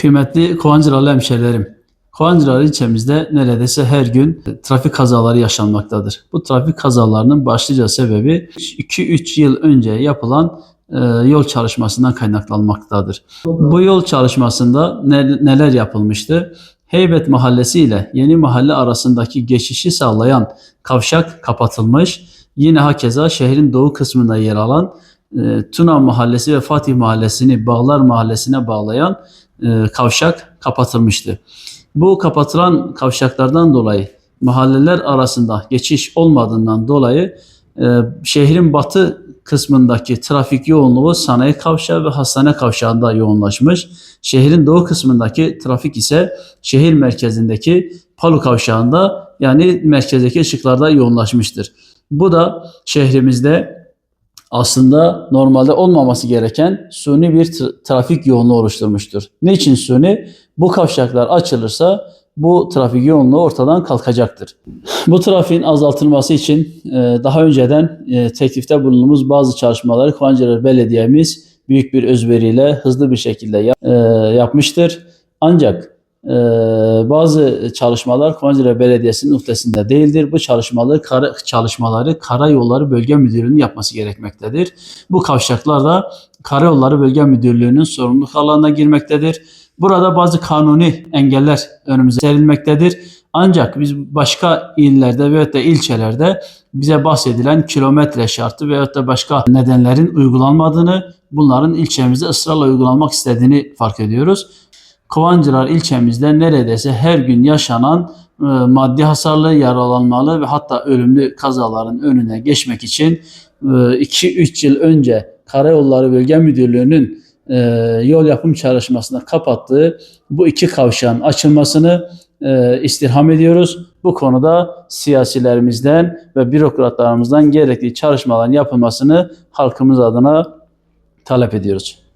Kıymetli Kovancıralı hemşehrilerim, Kovancıralı ilçemizde neredeyse her gün trafik kazaları yaşanmaktadır. Bu trafik kazalarının başlıca sebebi 2-3 yıl önce yapılan e, yol çalışmasından kaynaklanmaktadır. Bu yol çalışmasında ne- neler yapılmıştı? Heybet Mahallesi ile Yeni Mahalle arasındaki geçişi sağlayan kavşak kapatılmış. Yine hakeza şehrin doğu kısmında yer alan e, Tuna Mahallesi ve Fatih Mahallesi'ni Bağlar Mahallesi'ne bağlayan e, kavşak kapatılmıştı. Bu kapatılan kavşaklardan dolayı mahalleler arasında geçiş olmadığından dolayı e, şehrin batı kısmındaki trafik yoğunluğu sanayi kavşağı ve hastane kavşağında yoğunlaşmış. Şehrin doğu kısmındaki trafik ise şehir merkezindeki Palu kavşağında yani merkezdeki ışıklarda yoğunlaşmıştır. Bu da şehrimizde aslında normalde olmaması gereken suni bir tra- trafik yoğunluğu oluşturmuştur. Niçin suni? Bu kavşaklar açılırsa bu trafik yoğunluğu ortadan kalkacaktır. Bu trafiğin azaltılması için e, daha önceden e, teklifte bulunduğumuz bazı çalışmaları Kıvancılar Belediye'miz büyük bir özveriyle hızlı bir şekilde e, yapmıştır. Ancak e, bazı çalışmalar Kıvancılar Belediyesi'nin ühtesinde değildir. Bu çalışmaları kara, çalışmaları Karayolları Bölge Müdürlüğü'nün yapması gerekmektedir. Bu kavşaklar da Karayolları Bölge Müdürlüğü'nün sorumluluk alanına girmektedir. Burada bazı kanuni engeller önümüze serilmektedir. Ancak biz başka illerde veyahut da ilçelerde bize bahsedilen kilometre şartı veyahut da başka nedenlerin uygulanmadığını, bunların ilçemizde ısrarla uygulanmak istediğini fark ediyoruz. Kovancılar ilçemizde neredeyse her gün yaşanan e, maddi hasarlı, yaralanmalı ve hatta ölümlü kazaların önüne geçmek için 2-3 yıl önce Karayolları Bölge Müdürlüğü'nün e, yol yapım çalışmasına kapattığı bu iki kavşağın açılmasını e, istirham ediyoruz. Bu konuda siyasilerimizden ve bürokratlarımızdan gerekli çalışmaların yapılmasını halkımız adına talep ediyoruz.